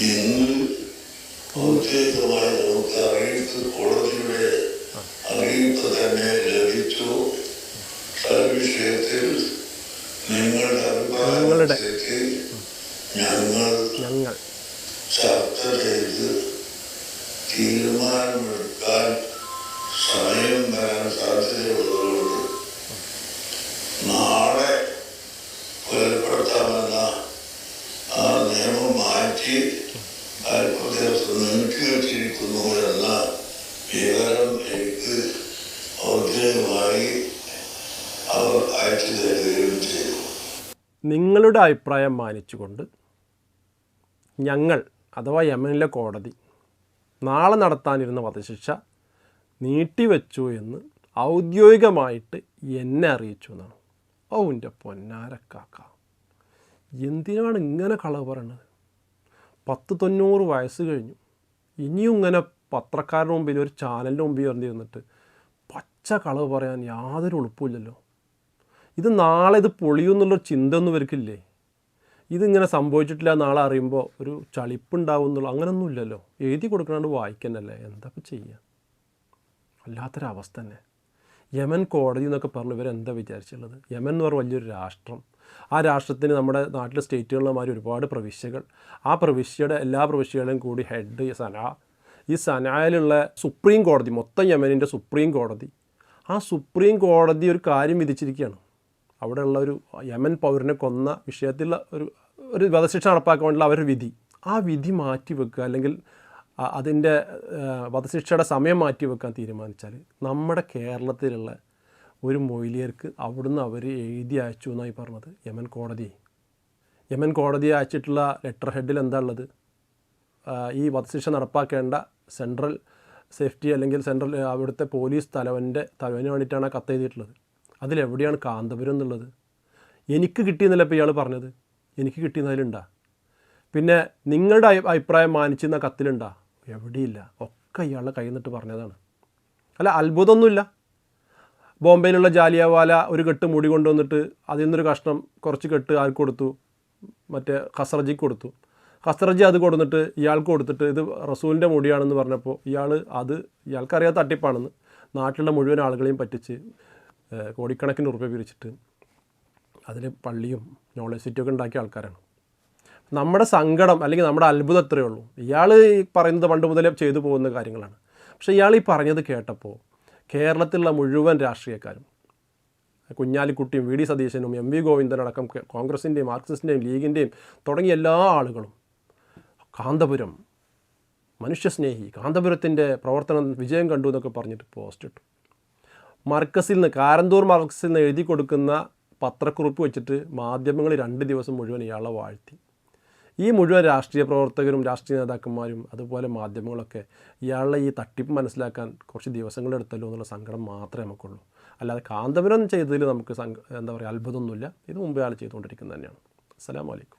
ഇന്ന് ഔദ്യോഗികമായി നമുക്ക് അറിയിപ്പ് കോടതിയുടെ അറിയിപ്പ് തന്നെ ലഭിച്ചു വിഷയത്തിൽ നിങ്ങളുടെ. അഭിപ്രായത്തിൽ ഞങ്ങൾ ചർച്ച ചെയ്ത് തീരുമാനമെടുക്കാൻ സമയം വരാൻ സാധ്യതയുള്ളതുകൊണ്ട് നാളെ കൊലപ്പെടുത്താമെന്ന അല്പ ദിവസം നീട്ടി വച്ചിരിക്കുന്നു എന്ന വിവരം എനിക്ക് ഔദ്യോഗികമായി അവർ അയച്ചു തരികയും ചെയ്തു. നിങ്ങളുടെ അഭിപ്രായം മാനിച്ചുകൊണ്ട് ഞങ്ങൾ അഥവാ യമനിലെ കോടതി നാളെ നടത്താനിരുന്ന വധശിക്ഷ നീട്ടിവെച്ചു എന്ന് ഔദ്യോഗികമായിട്ട് എന്നെ അറിയിച്ചു എന്നാണ്. ഓ എന്റെ പൊന്നാരക്കാക്ക. എന്തിനാണ് ഇങ്ങനെ കളവ് പറയണത്? പത്ത് തൊണ്ണൂറ് വയസ്സ് കഴിഞ്ഞു. ഇനിയും ഇങ്ങനെ പത്രക്കാരുടെ മുമ്പിൽ ഒരു ചാനലിന്റെ മുമ്പിൽ വന്നിരുന്നിട്ട് പച്ച കളവ് പറയാൻ യാതൊരു എളുപ്പമില്ലല്ലോ ഇത് നാളെ ഇത് പൊളിയുമെന്നുള്ളൊരു ചിന്ത ഒന്നും ഇവർക്കില്ലേ? ഇതിങ്ങനെ സംഭവിച്ചിട്ടില്ല നാളെ അറിയുമ്പോൾ ഒരു ചളിപ്പുണ്ടാവും എന്നുള്ള അങ്ങനൊന്നും ഇല്ലല്ലോ എഴുതി കൊടുക്കണാണ്ട് വായിക്കാനല്ലേ എന്താ ഇപ്പം ചെയ്യുക വല്ലാത്തൊരവസ്ഥ തന്നെ. യമൻ കോടതി എന്നൊക്കെ പറഞ്ഞു ഇവരെന്താ വിചാരിച്ചുള്ളത്? യമൻ എന്ന് പറഞ്ഞ വലിയൊരു രാഷ്ട്രം. ആ രാഷ്ട്രത്തിന് നമ്മുടെ നാട്ടിലെ സ്റ്റേറ്റുകളിലുമാരി ഒരുപാട് പ്രവിശ്യകൾ. ആ പ്രവിശ്യയുടെ എല്ലാ പ്രവിശ്യകളെയും കൂടി ഹെഡ് സന. ഈ സനായിലുള്ള സുപ്രീം കോടതി മൊത്തം യമനിന്റെ സുപ്രീം കോടതി. ആ സുപ്രീം കോടതി ഒരു കാര്യം വിധിച്ചിരിക്കുകയാണ്. അവിടെയുള്ള ഒരു യമൻ പൗരനെ കൊന്ന വിഷയത്തിലുള്ള ഒരു ഒരു വധശിക്ഷ നടപ്പാക്കാൻ വേണ്ടിയുള്ള അവരുടെ വിധി. ആ വിധി മാറ്റി വെക്കുക അല്ലെങ്കിൽ അതിന്റെ വധശിക്ഷയുടെ സമയം മാറ്റി വെക്കാൻ തീരുമാനിച്ചാൽ നമ്മുടെ കേരളത്തിലുള്ള ഒരു മൊയിലിയർക്ക് അവിടുന്ന് അവർ എഴുതി അയച്ചു എന്നായി പറഞ്ഞത് യമൻ കോടതി. യമൻ കോടതി അയച്ചിട്ടുള്ള ലെറ്റർ ഹെഡിൽ എന്താ ഉള്ളത്? ഈ വധശിക്ഷ നടപ്പാക്കേണ്ട സെൻട്രൽ സേഫ്റ്റി അല്ലെങ്കിൽ സെൻട്രൽ അവിടുത്തെ പോലീസ് തലവന്റെ തലവന് വേണ്ടിയിട്ടാണ് കത്ത് എഴുതിയിട്ടുള്ളത്. അതിലെവിടെയാണ് കാന്തപുരം എന്നുള്ളത്? എനിക്ക് കിട്ടിയെന്നല്ല ഇപ്പോൾ ഇയാൾ പറഞ്ഞത്? എനിക്ക് കിട്ടിയെന്നതിലുണ്ടാ? പിന്നെ നിങ്ങളുടെ അഭി- അഭിപ്രായം മാനിച്ചെന്ന കത്തിലുണ്ടാ? എവിടെയില്ല. ഒക്കെ ഇയാളുടെ കയ്യിൽ നിന്നിട്ട് പറഞ്ഞതാണ്. അല്ല അത്ഭുതമൊന്നുമില്ല. ബോംബെയിലുള്ള ജാലിയവാല ഒരു കെട്ട് മുടി കൊണ്ടുവന്നിട്ട് അതിൽ നിന്നൊരു കഷ്ണം കുറച്ച് കെട്ട് ആർക്ക് കൊടുത്തു. മറ്റേ ഖസറജിക്ക് കൊടുത്തു. ഖസറജി അത് കൊടുത്തിട്ട് ഇയാൾക്ക് കൊടുത്തിട്ട് ഇത് റസൂലിന്റെ മുടിയാണെന്ന് പറഞ്ഞപ്പോൾ ഇയാൾ അത് ഇയാൾക്കറിയാത്ത തട്ടിപ്പാണെന്ന് നാട്ടിലുള്ള മുഴുവൻ ആളുകളെയും പറ്റിച്ച് കോടിക്കണക്കിന് ഉറുപ്പ്യ പിരിച്ചിട്ട് അതിൽ പള്ളിയും നോളജ് സിറ്റിയൊക്കെ ഉണ്ടാക്കിയ ആൾക്കാരാണ്. നമ്മുടെ സങ്കടം അല്ലെങ്കിൽ നമ്മുടെ അത്ഭുതം അത്രയേ ഉള്ളൂ. ഇയാൾ ഈ പറയുന്നത് പണ്ട് മുതലേ ചെയ്തു പോകുന്ന കാര്യങ്ങളാണ്. പക്ഷേ ഇയാൾ ഈ പറഞ്ഞത് കേട്ടപ്പോൾ കേരളത്തിലുള്ള മുഴുവൻ രാഷ്ട്രീയക്കാരും കുഞ്ഞാലിക്കുട്ടിയും വി ഡി സതീശനും എം വി ഗോവിന്ദനടക്കം കോൺഗ്രസിന്റെയും മാർക്സിസ്റ്റിന്റെയും ലീഗിന്റെയും തുടങ്ങിയ എല്ലാ ആളുകളും കാന്തപുരം മനുഷ്യസ്നേഹി കാന്തപുരത്തിന്റെ പ്രവർത്തനം വിജയം കണ്ടു എന്നൊക്കെ പറഞ്ഞിട്ട് പോസ്റ്റ് ഇട്ടു. മർക്കസിൽ നിന്ന് കാരന്തൂർ മർക്കസിൽ നിന്ന് എഴുതി കൊടുക്കുന്ന പത്രക്കുറിപ്പ് വെച്ചിട്ട് മാധ്യമങ്ങൾ രണ്ട് ദിവസം മുഴുവൻ ഇയാളെ വാഴ്ത്തി. ഈ മുഴുവൻ രാഷ്ട്രീയ പ്രവർത്തകരും രാഷ്ട്രീയ നേതാക്കന്മാരും അതുപോലെ മാധ്യമങ്ങളൊക്കെ ഇയാളുടെ ഈ തട്ടിപ്പ് മനസ്സിലാക്കാൻ കുറച്ച് ദിവസങ്ങളെടുത്തല്ലോ എന്നുള്ള സങ്കടം മാത്രമേ നമുക്കുള്ളൂ. അല്ലാതെ കാന്തപുരം ചെയ്തതിൽ നമുക്ക് എന്താ പറയുക അത്ഭുതമൊന്നുമില്ല. ഇത് മുമ്പേ ആൾ ചെയ്തുകൊണ്ടിരിക്കുന്നത് തന്നെയാണ്. അസ്സാം അലൈക്കും.